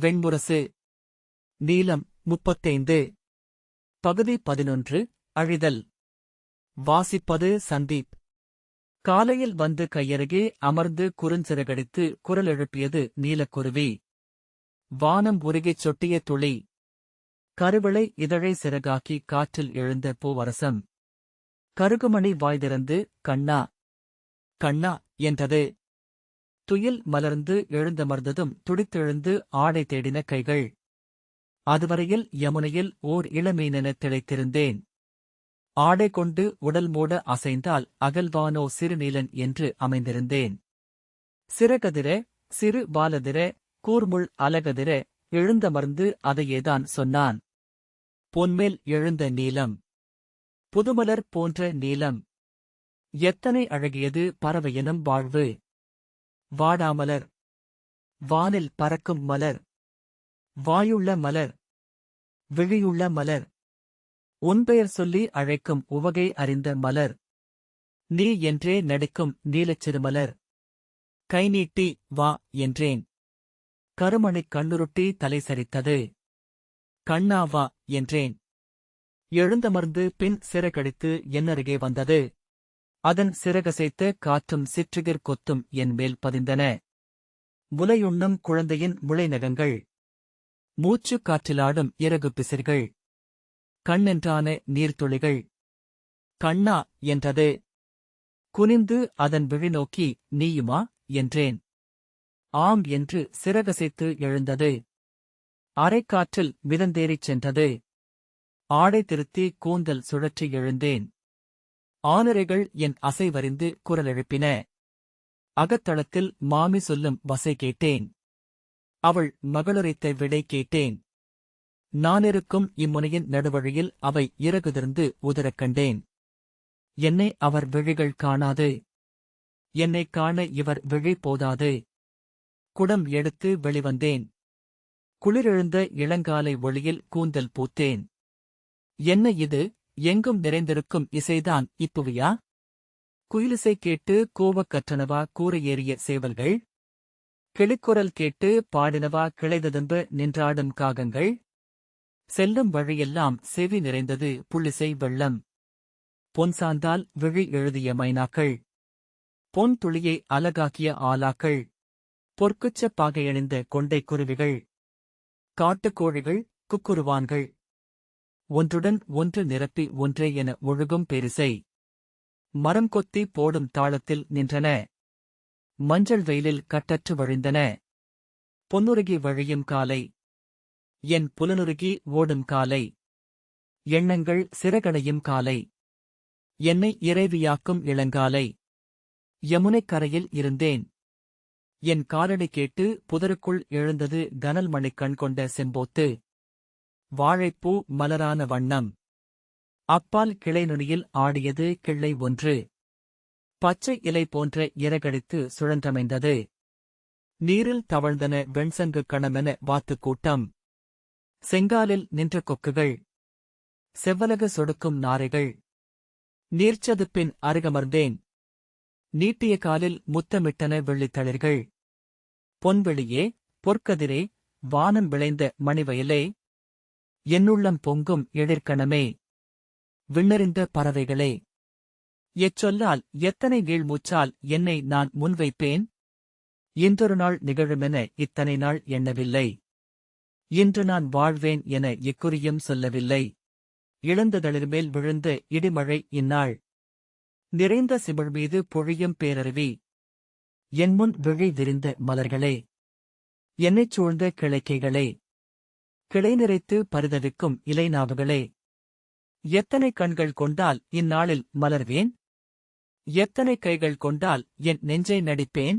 வெண்முரசு. நீளம் முப்பத்தைந்து. பகுதி பதினொன்று அழிதல். வாசிப்பது சந்தீப். காலையில் வந்து கையருகே அமர்ந்து குறுஞ்சிறகடித்து குரல் எழுப்பியது நீலக்குருவி. வானம் உருகிச் சொட்டிய துளி. கருவிளை இதழை சிறகாக்கி காற்றில் எழுந்த பூவரசம். கருகுமணி வாய்திறந்து கண்ணா. கண்ணா என்றது. துயில் மலர்ந்து எழுந்தமர்ந்ததும் துடித்தெழுந்து ஆடை தேடின கைகள். அதுவரையில் யமுனையில் ஓர் இளமீனெனத் திளைத்திருந்தேன். ஆடை கொண்டு உடல் மூட அசைந்தால் அகல்வானோ சிறுநீலன் என்று அமைந்திருந்தேன். சிறகதிர சிறு பாலதிர கூர்முள் அலகதிர எழுந்தமர்ந்து அதையேதான் சொன்னான். பொன்மேல் எழுந்த நீலம். புதுமலர் போன்ற நீலம். எத்தனை அழகியது பறவையெனும் வாழ்வு. வாடாமலர். வானில் பறக்கும் மலர். வாயுள்ள மலர். விழியுள்ள மலர். உன் பெயர் சொல்லி அழைக்கும் உவகை அறிந்த மலர். நீ என்றே நடிக்கும் நீலச்சிறுமலர் கை நீட்டி வா என்றேன். கருமணிக் கண்ணுருட்டி தலை சரித்தது. கண்ணா வா என்றேன். எழுந்தமர்ந்து பின் சிறகடித்து என்னருகே வந்தது. அதன் சிறகசைத்த காற்றும் சிற்றுகிர் கொத்தும் என் மேல் பதிந்தன. முலையுண்ணும் குழந்தையின் முளைநகங்கள். மூச்சு காற்றிலாடும் இறகு பிசிர்கள். கண்ணென்றான நீர்த்துளிகள். கண்ணா என்றது. குனிந்து அதன் விழி நோக்கி நீயுமா என்றேன். ஆம் என்று சிறகசைத்து எழுந்தது. அரைக்காற்றில் மிதந்தேறிச் சென்றது. ஆடை திருத்தி கூந்தல் சுழற்றி எழுந்தேன். ஆனரைகள் என் அசைவறிந்து குரலெழுப்பின. அகத்தளத்தில் மாமி சொல்லும் வசை கேட்டேன். அவள் மகளுரைத்த விடை கேட்டேன். நானிருக்கும் இம்முனையின் நடுவழியில் அவை இறகுதிர்ந்து உதறக் கண்டேன். என்னை அவர் விழிகள் காணாது. என்னைக் காண இவர் விழி போதாது. குடம் எடுத்து வெளிவந்தேன். குளிரெழுந்த இளங்காலை ஒளியில் கூந்தல் பூத்தேன். என்ன இது? எங்கும் நிறைந்திருக்கும் இசைதான் இப்புவியா? குயிலிசை கேட்டு கோவக் கற்றனவா கூற ஏறிய சேவல்கள்? கிளிக்குரல் கேட்டு பாடினவா கிளைததும்பு நின்றாடும் காகங்கள்? செல்லும் வழியெல்லாம் செவி நிறைந்தது புள்ளிசை வெள்ளம். பொன்சாந்தால் விழி எழுதிய மைனாக்கள். பொன் துளியை அலகாக்கிய ஆலாக்கள். பொற்குச்ச பாகையணிந்த கொண்டை குருவிகள். காட்டுக்கோழிகள் குக்குருவான்கள். ஒன்றுடன் ஒன்று நிரப்பி ஒன்றே என ஒழுகும் பெரிசை. மரம் கொத்தி போடும் தாளத்தில் நின்றன. மஞ்சள் வெயிலில் கட்டற்று வழிந்தன. பொன்னுருகி வழியும் காலை. என் புலனுருகி ஓடும் காலை. எண்ணங்கள் சிறகடையும் காலை. என்னை இறைவியாக்கும் இளங்காலை. யமுனைக் கரையில் இருந்தேன். என் காலடி கேட்டு புதருக்குள் எழுந்தது கனல் மணிக்கண் கொண்ட செம்போத்து. வாழைப்பூ மலரான வண்ணம். அப்பால் கிளை நுனியில் ஆடியது கிள்ளை ஒன்று. பச்சை இலை போன்ற இறகடித்து சுழன்றமைந்தது. நீரில் தவழ்ந்தன வெண்சங்கு கணமென வாத்துக் கூட்டம். செங்காலில் நின்ற கொக்குகள். செவ்வலக சொடுக்கும் நாரைகள். நீர்ச்சதுப்பின் அருகமர்ந்தேன். நீட்டிய காலில் முத்தமிட்டன வெள்ளித்தளிர்கள் பொன்வெளியே பொற்கதிரே வானம் விளைந்த மணிவயலே. என்னுள்ளம் பொங்கும் எழிற்கணமே. விண்ணறிந்த பறவைகளே. எச்சொல்லால் எத்தனை வீழ்மூச்சால் என்னை நான் முன்வைப்பேன் இன்றொரு நாள் நிகழுமென இத்தனை நாள் எண்ணவில்லை. இன்று நான் வாழ்வேன் என எக்குறியும் சொல்லவில்லை. இழந்ததளிர்மேல் விழுந்த இடிமழை இந்நாள். நிறைந்த சிமிழ் மீது பொழியும் பேரருவி. என் முன் விழி விரிந்த மலர்களே. என்னைச் சூழ்ந்த கிழக்கைகளே கிளை நிறைத்து பரிதவிக்கும் இலைநாவுகளே எத்தனை கண்கள் கொண்டால் இந்நாளில் மலர்வேன்? எத்தனை கைகள் கொண்டால் என் நெஞ்சை நடிப்பேன்?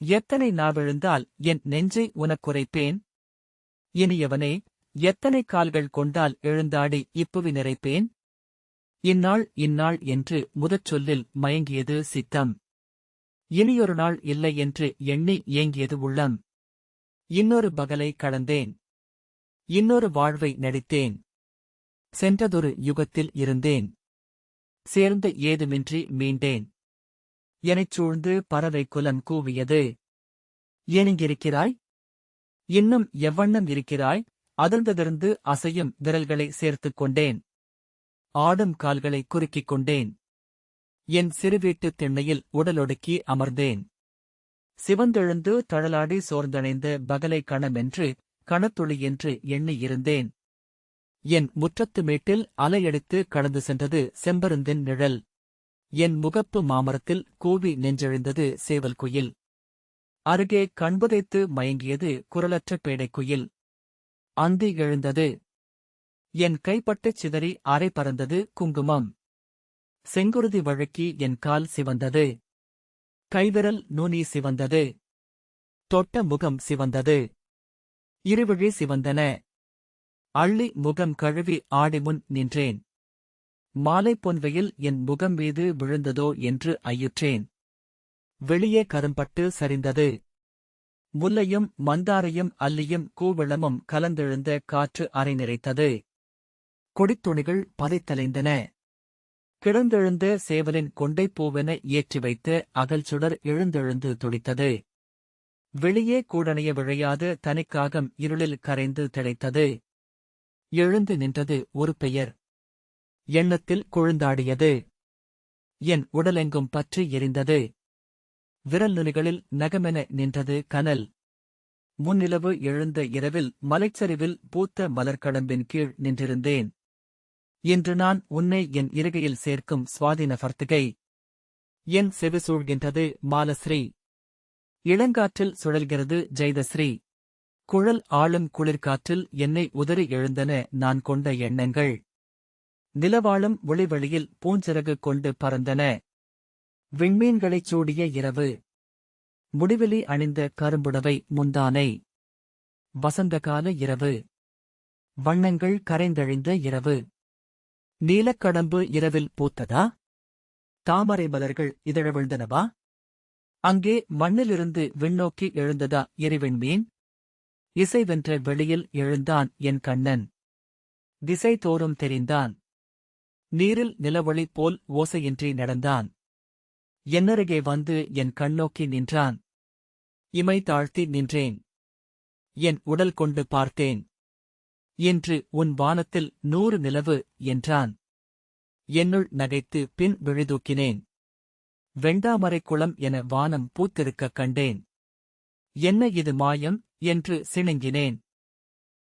எத்தனை நாவெழுந்தால் என் நெஞ்சை உனக்குரைப்பேன்? இனியவனே எத்தனை கால்கள் கொண்டால் எழுந்தாடி இப்புவி நிறைப்பேன்? இந்நாள் இந்நாள் என்று முதற் சொல்லில் மயங்கியது சித்தம். இனியொரு நாள் இல்லை என்று எண்ணி ஏங்கியது உள்ளம். இன்னொரு பகலை கடந்தேன். இன்னொரு வாழ்வை நடித்தேன். சென்றதொரு யுகத்தில் இருந்தேன். சேர்ந்த ஏதுமின்றி மீண்டேன். எனச் சூழ்ந்து பறவை குலம் கூவியது. ஏனிங்கிருக்கிறாய்? இன்னும் எவ்வண்ணம் இருக்கிறாய்? அதிர்ந்ததிருந்து அசையும் விரல்களை சேர்த்துக் கொண்டேன். ஆடும் கால்களை குறுக்கிக் கொண்டேன். என் சிறுவீட்டுத் திண்ணையில் உடலொடுக்கி அமர்ந்தேன். சிவந்தெழுந்து தழலாடி சோர்ந்தணைந்த பகலை கணமென்று கணத்துளி என்று எண்ணியிருந்தேன். என் முற்றத்து மேட்டில் அலையடித்து கடந்து சென்றது செம்பருந்தின் நிழல். என் முகப்பு மாமரத்தில் கூவி நெஞ்செழுந்தது சேவல் குயில். அருகே கண்புதைத்து மயங்கியது குரலற்ற பேடைக்குயில் அந்தி எழுந்தது. என் கைப்பட்டுச் சிதறி அரை பறந்தது குங்குமம். செங்குருதி வழக்கி என் கால் சிவந்தது. கைவிரல் நுனி சிவந்தது. தொட்ட முகம் சிவந்தது. இருவிழி சிவந்தன. அள்ளி முகம் கழுவி ஆடிமுன் நின்றேன். மாலை பொன்வையில் என் முகம் மீது விழுந்ததோ என்று ஐயுற்றேன். வெளியே கரும்பட்டு சரிந்தது. முல்லையும் மந்தாரையும் அல்லியும் கூவளமும் கலந்தெழுந்த காற்று அரை நிறைத்தது. கொடித்துணிகள் பதைத்தலைந்தன. கிடந்தெழுந்த சேவலின் கொண்டைப் பூவென ஏற்றி வைத்த அகல் சுடர் எழுந்தெழுந்து துடித்தது. வெளியே கூடணைய விழையாத தனிக்காகம் இருளில் கரைந்து திளைத்தது. எழுந்து நின்றது ஒரு பெயர். எண்ணத்தில் குழுந்தாடியது. என் உடலெங்கும் பற்றி எரிந்தது. விரல் நுனிகளில் நகமென நின்றது கனல். முன்னிலவு எழுந்த இரவில் மலைச்சரிவில் பூத்த மலர்கடம்பின் கீழ் நின்றிருந்தேன். இன்று நான் உன்னை என் இருகையில் சேர்க்கும் சுவாதின ஃபர்த்திகை என் செவி சூழ்கின்றது மாலஸ்ரீ. இளங்காற்றில் சுழல்கிறது ஜெய்தஸ்ரீ. குழல் ஆளும் குளிர்காற்றில் என்னை உதறி எழுந்தன நான் கொண்ட எண்ணங்கள். நிலவாளும் ஒளிவெளியில் பூஞ்சிறகு கொண்டு பறந்தன. விண்மீன்களைச் சூடிய இரவு. முடிவெளி அணிந்த கரும்புடவை முந்தானை. வசந்தகால இரவு. வண்ணங்கள் கரைந்தழிந்த இரவு. நீலக்கடம்பு இரவில் பூத்ததா? தாமரை மலர்கள் இதழவிழ்ந்தனவா? அங்கே மண்ணிலிருந்து விண்ணோக்கி எழுந்ததா இறைவன் இசை வென்ற வெளியில் எழுந்தான் என் கண்ணன். திசை தோறும் தெரிந்தான். நீரில் நிலவழி போல் ஓசையின்றி நடந்தான். என்னருகே வந்து என் கண்ணோக்கி நின்றான். இமை தாழ்த்தி நின்றேன். என் உடல் கொண்டு பார்த்தேன். இன்று உன் வானத்தில் நூறு நிலவு என்றான். என்னுள் நகைத்து பின் விழுதூக்கினேன். வெண்டாமரைக் குளம் என வானம் பூத்திருக்கக் கண்டேன். என்ன இது மாயம் என்று சிணுங்கினேன்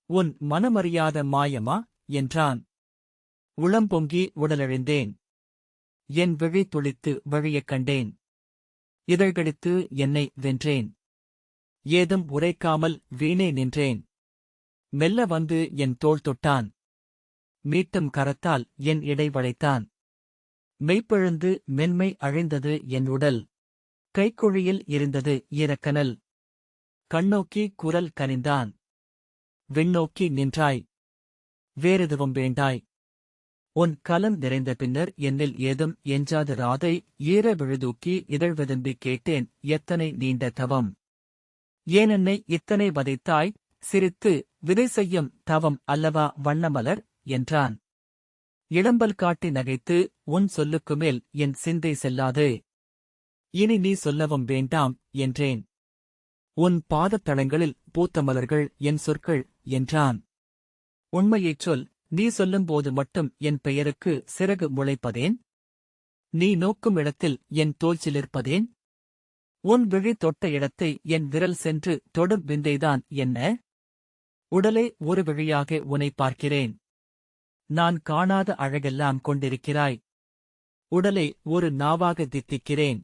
உன் மனமறியாத மாயமா? என்றான். உளம்பொங்கி உடலெழுந்தேன். என் விழி துளித்து வழியக் கண்டேன். இதழ்கடித்து என்னை வென்றேன். ஏதும் உரைக்காமல் வீணே நின்றேன். மெல்ல வந்து என் தோள் தொட்டான். மீட்டும் கரத்தால் என் இடை வளைத்தான். மெய்ப்பெழுந்து மென்மை அழிந்தது என் உடல். கைக்குழியில் இருந்தது ஈரக்கனல் கண்ணோக்கி குரல் கனிந்தான். விண்ணோக்கி நின்றாய். வேறெதுவும் வேண்டாய். உன் கலம் நிறைந்த பின்னர் என்னில் ஏதும் எஞ்சாத ராதை ஈர விழுதூக்கி இதழ் விரும்பி கேட்டேன் எத்தனை நீண்ட தவம். ஏனென்னை இத்தனை வதைத்தாய்? சிரித்து விதை செய்யும் தவம் அல்லவா வண்ணமலர்? என்றான். இளம்பல் காட்டி நகைத்து உன் சொல்லுக்கு மேல் என் சிந்தை செல்லாது. இனி நீ சொல்லவும் வேண்டாம் என்றேன். உன் பாதத்தளங்களில் பூத்த மலர்கள் என் சொற்கள் என்றான். உண்மையைச் சொல் நீ சொல்லும்போது மட்டும் என் பெயருக்கு சிறகு முளைப்பதேன்? நீ நோக்கும் இடத்தில் என் தோல் சிலிர்ப்பதேன் உன் விழி தொட்ட இடத்தை என் விரல் சென்று தொடும் விந்தைதான் என்ன? உடலே ஒரு விழியாக உனை பார்க்கிறேன். நான் காணாத அழகெல்லாம் கொண்டிருக்கிறாய். உடலை ஒரு நாவாக தித்திக்கிறேன்.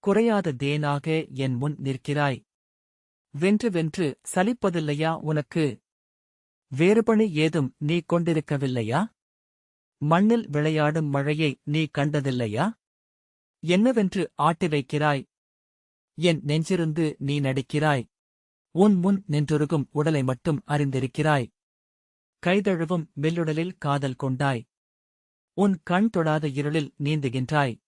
குறையாத தேனாக என் முன் நிற்கிறாய். வென்று வென்று சலிப்பதில்லையா உனக்கு? வேறுபணி ஏதும் நீ கொண்டிருக்கவில்லையா? மண்ணில் விளையாடும் மழையை நீ கண்டதில்லையா? என்னவென்று ஆட்டி வைக்கிறாய்? என் நெஞ்சிருந்து நீ நடிக்கிறாய். உன் முன் நின்றுருகும் உடலை மட்டும் அறிந்திருக்கிறாய். கைதழுவும் மெல்லுடலில் காதல் கொண்டாய். உன் கண் தொடாத இருளில் நீந்துகின்றாய்.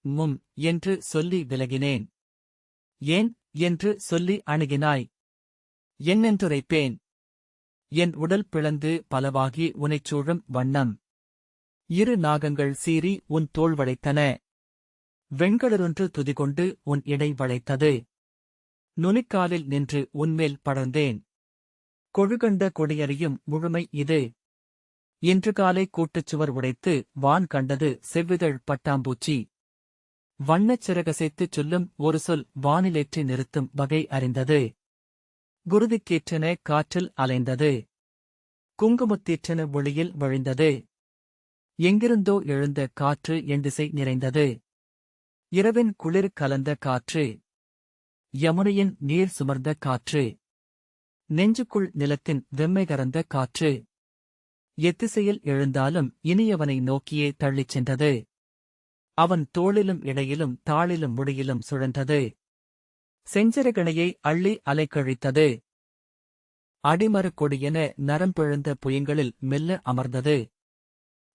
மும் என்று சொல்லி விலகினேன். ஏன் என்று சொல்லி அணுகினாய். என்னென்றுரைப்பேன்? என் உடல் பிளந்து பலவாகி உனைச் சூழும் வண்ணம். இரு நாகங்கள் சீறி உன் தோல் வளைத்தன. வெண்கடரொன்று துதிகொண்டு உன் இடை வளைத்தது. நுனிக்காலில் நின்று உன்மேல் படர்ந்தேன். கொழுகண்ட கொடியறியும் முழுமை இது. இன்று காலை கூட்டுச்சுவர் உடைத்து வான் கண்டது செவ்விதழ் பட்டாம்பூச்சி. வண்ணச் சிறகசைத்துச் சொல்லும் ஒரு சொல் வானிலேற்றி நிறுத்தும் வகை அறிந்தது. குருதிக்கேற்றன காற்றில் அலைந்தது. குங்குமத்தீற்றன ஒளியில் வழிந்தது. எங்கிருந்தோ எழுந்த காற்று எண்டிசை நிறைந்தது. இரவின் குளிர் கலந்த காற்று. யமுனையின் நீர் சுமர்ந்த காற்று. நெஞ்சுக்குள் நிலத்தின் வெம்மை கறந்த காற்று. எத்திசையில் எழுந்தாலும் இனியவனை நோக்கியே தள்ளிச் சென்றது. அவன் தோளிலும் இடையிலும் தாளிலும் முடியிலும் சுழன்றது. செஞ்சரகணையை அள்ளி அலைக்கழித்தது. அடிமரக் கொடியென நரம்பிழந்த புயங்களில் மெல்ல அமர்ந்தது.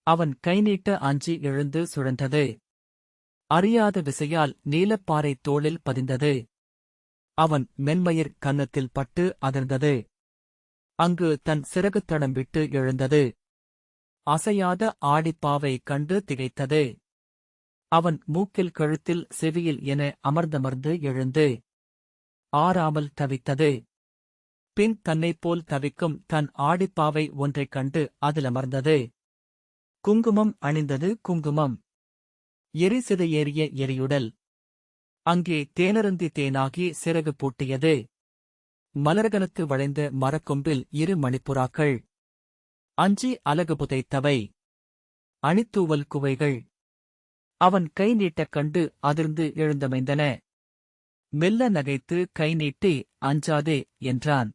அவன் கை நீட்ட அஞ்சி எழுந்து சுழன்றது. அறியாத விசையால் நீலப்பாறை தோளில் பதிந்தது. அவன் மென்மயிர் கன்னத்தில் பட்டு அதிர்ந்தது அங்கு தன் சிறகுத்தடம் விட்டு எழுந்தது. அசையாத ஆடிப்பாவை கண்டு திகைத்தது. அவன் மூக்கில் கழுத்தில் செவியில் என அமர்ந்தமர்ந்து எழுந்து ஆறாமல் தவித்தது. பின் தன்னைப் போல் தவிக்கும் தன் ஆடிப்பாவை ஒன்றைக் கண்டு அதிலமர்ந்தது குங்குமம் அணிந்தது குங்குமம். எரிசிதை ஏறிய எரியுடல். அங்கே தேனருந்தி தேனாகி சிறகு பூட்டியது. மலர்கனத்து வளைந்த மரக்கொம்பில் இரு மணிப்புறாக்கள். அஞ்சி அலகு புதைத்தவை. அணித்தூவல் குவைகள். அவன் கை நீட்டக் கண்டு அதிர்ந்து எழுந்தமைந்தன. மெல்ல நகைத்து கை நீட்டி அஞ்சாதே என்றான்.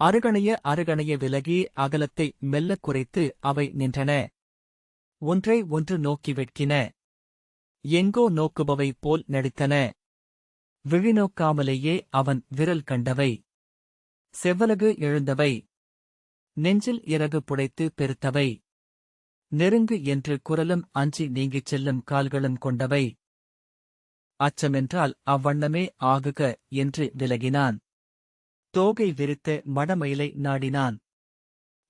அருகணைய அருகணைய விலகி அகலத்தை மெல்லக் குறைத்து அவை நின்றன. ஒன்றை ஒன்று நோக்கி வெட்கின. எங்கோ நோக்குபவை போல் நடித்தன. விழிநோக்காமலேயே அவன் விரல் கண்டவை. செவ்வலகு எழுந்தவை. நெஞ்சில் இறகு புடைத்து பெருத்தவை. நெருங்கு என்று குரலும் அஞ்சி நீங்கிச் செல்லும் கால்களும் கொண்டவை. அச்சமென்றால் அவ்வண்ணமே ஆகுக என்று விலகினான். தோகை விரித்த மடமயிலை நாடினான்.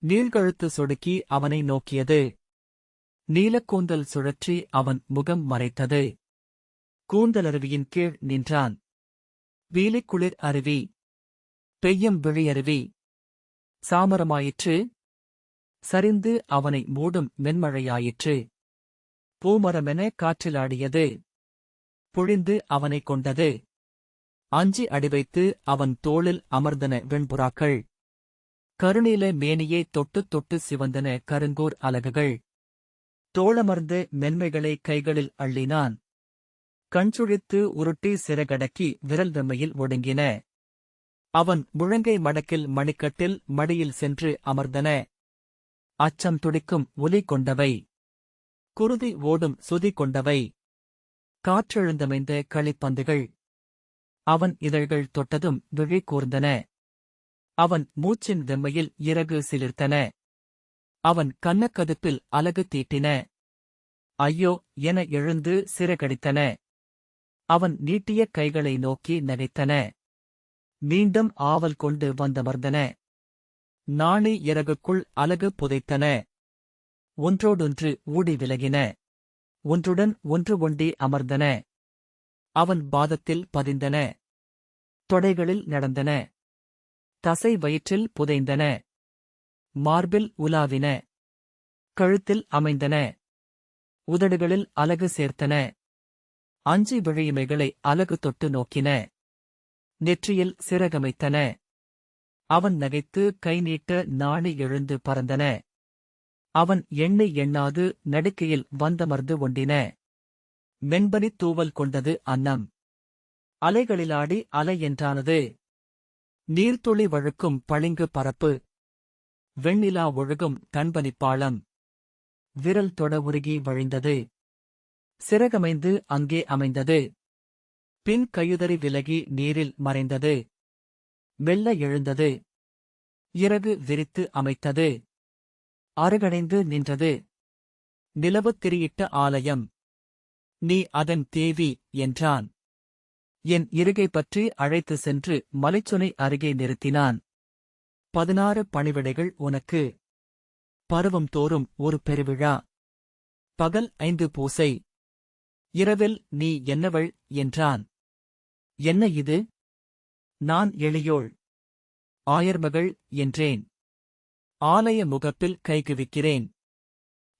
நீள்கழுத்து சொடுக்கி அவனை நோக்கியது. நீலக்கூந்தல் சுழற்றி அவன் முகம் மறைத்தது. கூந்தலருவியின் கீழ் நின்றான். வீலிக்குளிர் அருவி. பெய்யம் விழியருவி. சாமரமாயிற்று. சரிந்து அவனை மூடும் மென்மழையாயிற்று. பூமரமென காற்றிலாடியது. புழிந்து அவனைக் கொண்டது. அஞ்சி அடிவைத்து அவன் தோளில் அமர்ந்தன வெண்புறாக்கள். கருணீல மேனியை தொட்டுத் தொட்டு சிவந்தன கருங்கோர் அலகுகள். தோளமர்ந்து மென்மைகளை கைகளில் அள்ளினான். கண்சுழித்து உருட்டி சிறகடக்கி விரல் வெம்மையில் ஒடுங்கின. அவன் முழங்கை மடக்கில் மணிக்கட்டில் மடியில் சென்று அமர்ந்தன. அச்சம் துடிக்கும் ஒலி கொண்டவை. குருதி ஓடும் சுதி கொண்டவை. காற்றெழுந்தமைந்த களிப்பந்துகள். அவன் இதழ்கள் தொட்டதும் விழி கூர்ந்தன. அவன் மூச்சின் வெம்மையில் இறகு சிலிர்த்தன. அவன் கன்னக்கதுப்பில் அலகு தீட்டின. ஐயோ என எழுந்து சிறகடித்தன. அவன் நீட்டிய கைகளை நோக்கி நகைத்தன. மீண்டும் ஆவல் கொண்டு வந்தமர்ந்தன நாணி இறகுக்குள் அலகு புதைத்தன. ஒன்றோடொன்று ஊடி விலகின. ஒன்றுடன் ஒன்று ஒண்டி அமர்ந்தன. அவன் பாதத்தில் பதிந்தன. தொடைகளில் நடந்தன. தசை வயிற்றில் புதைந்தன. மார்பில் உலாவின. கழுத்தில் அமைந்தன. உதடுகளில் அலகு சேர்த்தன. அஞ்சி விழியுமைகளை அலகு தொட்டு நோக்கின. நெற்றியில் சிறகமைத்தன. அவன் நகைத்து கை நீட்ட நாணி எழுந்து பறந்தன. அவன் எண்ணை எண்ணாது நடுக்கையில் வந்தமர்ந்து ஒண்டின. மென்பனித் தூவல் கொண்டது அன்னம். அலைகளிலாடி அலை என்றானது. நீர்த்துளி வழுக்கும் பளிங்கு பரப்பு. வெண்ணிலா ஒழுகும் கண்பனிப்பாளம். விரல் தொட உருகி வழிந்தது. சிறகமைந்து அங்கே அமைந்தது. பின் கையுதறி விலகி நீரில் மறைந்தது. மெல்ல எழுந்தது. இறகு விரித்து அமைத்தது. அருகடைந்து நின்றது. நிலவு திரியிட்ட ஆலயம். நீ அதன் தேவி என்றான். என் இருகை பற்றி அழைத்து சென்று மலைச்சுனை அருகே நிறுத்தினான். பதினாறு பணிவிடைகள் உனக்கு. பருவம் தோறும் ஒரு பெருவிழா. பகல் ஐந்து பூசை. இரவில் நீ என்னவள் என்றான். என்ன இது? நான் எளியோள். ஆயர்மகள் என்றேன். ஆலய முகப்பில் கைகுவிக்கிறேன்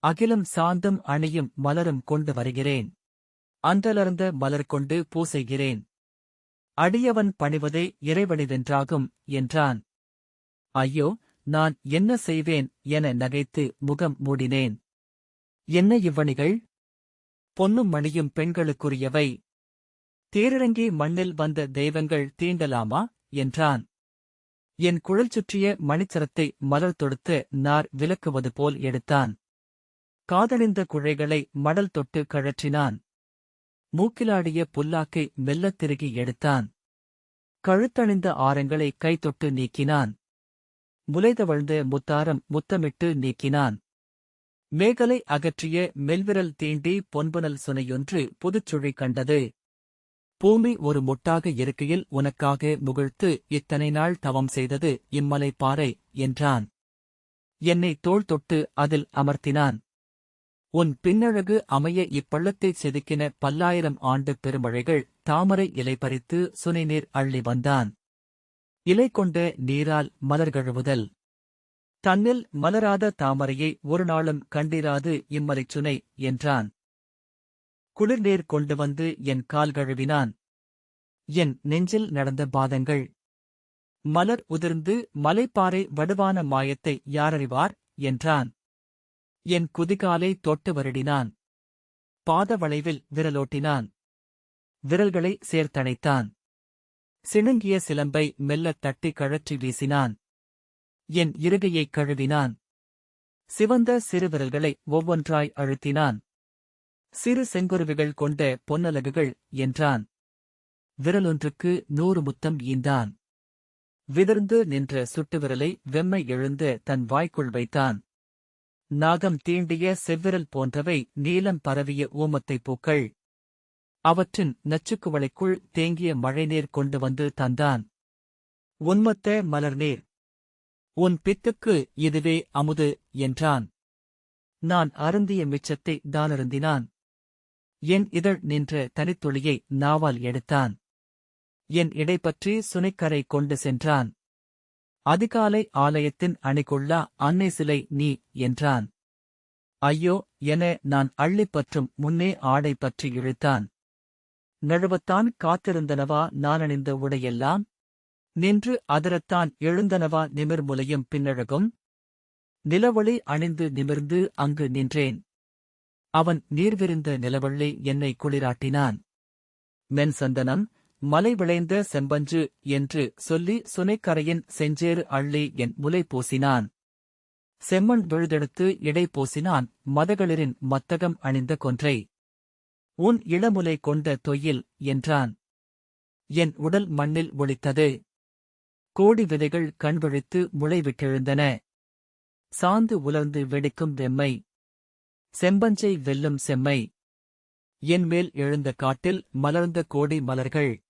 அகிலம் சாந்தம் அணியும் மலரும் கொண்டு வருகிறேன். அன்றலர்ந்த மலர் கொண்டு பூசைகிறேன். அடியவன் பணிவதே இறைவனிதென்றாகும் என்றான். ஐயோ நான் என்ன செய்வேன் என நகைத்து முகம் மூடினேன். என்ன இவ்வணிகள்? பொன்னும் மணியும் பெண்களுக்குரியவை. தேரிறங்கி மண்ணில் வந்த தெய்வங்கள் தீண்டலாமா? என்றான். என் குழல் சுற்றிய மணிச்சரத்தை மலர் தொடுத்து நார் விலக்குவது போல் எடுத்தான். காதணிந்த குழைகளை மடல் தொட்டு கழற்றினான். மூக்கிலாடிய புல்லாக்கை மெல்லத் திருகி எடுத்தான். கழுத்தணிந்த ஆரங்களை கைத்தொட்டு நீக்கினான். முலைதவழ்ந்த முத்தாரம் முத்தமிட்டு நீக்கினான். மேகலை அகற்றிய மெல்விரல் தீண்டி பொன்புனல் சுனையொன்று புதுச்சுழி கண்டது. பூமி ஒரு முட்டாக இருக்கையில் உனக்காக முகிழ்த்து இத்தனை நாள் தவம் செய்தது இம்மலை பாறை என்றான். என்னை தோள் தொட்டு அதில் அமர்த்தினான். உன் பின்னழகு அமைய இப்பள்ளத்தைச் செதுக்கின பல்லாயிரம் ஆண்டு பெருமழைகள் தாமரை இலை பறித்து சுனைநீர் அள்ளி வந்தான். இலை கொண்ட நீரால் மலர் கழுவுதல் தன்னில் மலராத தாமரையை ஒரு நாளும் கண்டிராது இம்மலைச் சுனை என்றான். குளிர்நீர் கொண்டு வந்து என் கால் கழுவினான். என் நெஞ்சில் நடந்த பாதங்கள். மலர் உதிர்ந்து மலைப்பாறை வடுவான மாயத்தை யாரறிவார் என்றான். என் குதிகாலை தொட்டு வருடினான். பாத வளைவில் விரலோட்டினான். விரல்களை சேர்த்தணைத்தான். சிணுங்கிய சிலம்பை மெல்லத் தட்டி கழற்றி வீசினான். என் இருகையைக் கழுவினான். சிவந்த சிறுவிரல்களை ஒவ்வொன்றாய் அழுத்தினான். சிறு செங்குருவிகள் கொண்ட பொன்னலகுகள் என்றான். விரலொன்றுக்கு நூறு முத்தம் ஈந்தான். விதிர்ந்து நின்ற சுட்டுவிரலை வெம்மை எழுந்து தன் வாய்க்குள் வைத்தான். நாகம் தீண்டிய செவ்விரல் போன்றவை நீலம் பரவிய ஊமத்தை பூக்கள். அவற்றின் நச்சுக்குவளைக்குள் தேங்கிய மழைநீர் கொண்டு வந்து தந்தான். உன்மத்த மலர்நீர். உன் பித்துக்கு இதுவே அமுது என்றான். நான் அருந்திய மிச்சத்தை தானருந்தினான். என் இதழ் நின்ற தனித்துளியை நாவால் எடுத்தான். என் இடைப்பற்றி சுனைக்கரை கொண்டு சென்றான். அதிகாலை ஆலயத்தின் அணிகொள்ளா அன்னை சிலை நீ என்றான். ஐயோ என நான் அள்ளிப்பற்றும் முன்னே ஆடை பற்றி இழுத்தான். நழுவத்தான் காத்திருந்தனவா நான் அணிந்த உடையெல்லாம்? நின்று அதரத்தான் எழுந்தனவா நிமிர்முலையும் பின்னழகும்? நிலவொளி அணிந்து நிமிர்ந்து அங்கு நின்றேன். அவன் நீர்விரிந்த நிலவள்ளி என்னை குளிராட்டினான். மென் சந்தனம் மலை விளைந்த செம்பஞ்சு என்று சொல்லி சுனைக்கரையின் செஞ்சேறு அள்ளி என் முலை பூசினான். செம்மண் விழுதெடுத்து இடை பூசினான். மதகளிரின் மத்தகம் அணிந்த கொன்றை. உன் இளமுலை கொண்ட தொயில் என்றான். என் உடல் மண்ணில் ஒளித்தது. கோடி விதைகள் கண்விழித்து முளைவிட்டெழுந்தன சாந்து உலர்ந்து வெடிக்கும் வெம்மை. செம்பஞ்சை வெல்லும் செம்மை. என்மேல் எழுந்த காட்டில் மலர்ந்த கோடி மலர்கள்.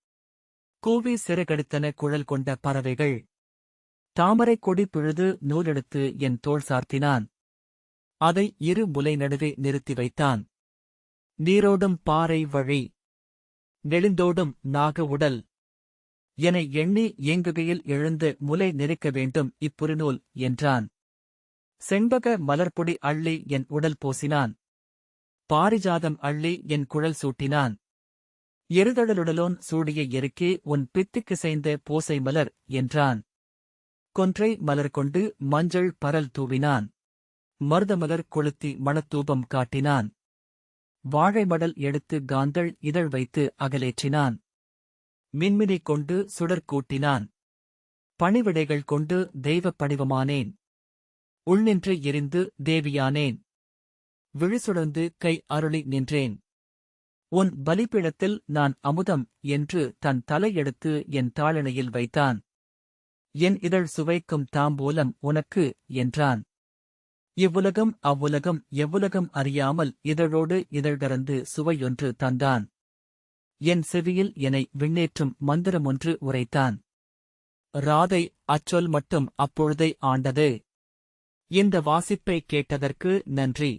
கூவி சிறகடித்தன குழல் கொண்ட பறவைகள். தாமரைக் கொடி பிழுது நூலெடுத்து என் தோள் சார்த்தினான். அதை இரு முலை நடுவே நிறுத்தி வைத்தான். நீரோடும் பாறை வழி. நெளிந்தோடும் நாக உடல். என எண்ணி இயங்குகையில் எழுந்து முலை நெருக்க வேண்டும் இப்புரிநூல் என்றான். செண்பக மலர்பொடி அள்ளி என் உடல் பூசினான். பாரிஜாதம் அள்ளி என் குழல் சூட்டினான். எருதழலுடலோன் சூடிய எருக்கே உன் பித்துக்கிசைந்த பூசை மலர் என்றான். கொன்றை மலர் கொண்டு மஞ்சள் பரல் தூவினான். மருதமலர் கொளுத்தி மணத்தூபம் காட்டினான். வாழைமடல் எடுத்து காந்தள் இதழ் வைத்து அகலேற்றினான். மின்மினி கொண்டு சுடர் கூட்டினான். பணிவிடைகள் கொண்டு தெய்வப் பணிவமானேன் உள்நின்று எரிந்து தேவியானேன். விழிசுடர்ந்து கை அருளி நின்றேன். உன் பலிப்பிடத்தில் நான் அமுதம் என்று தன் தலையெடுத்து என் தாளிணையில் வைத்தான். என் இதழ் சுவைக்கும் தாம்பூலம் உனக்கு என்றான். இவ்வுலகம் அவ்வுலகம் எவ்வுலகம் அறியாமல் இதழோடு இதழ்கறந்து சுவையொன்று தந்தான். என் செவியில் என்னை விண்ணேற்றும் மந்திரமொன்று உரைத்தான். ராதை அச்சொல் மட்டும் அப்பொழுதை ஆண்டது. இந்த வாசிப்பை கேட்டதற்கு நன்றி.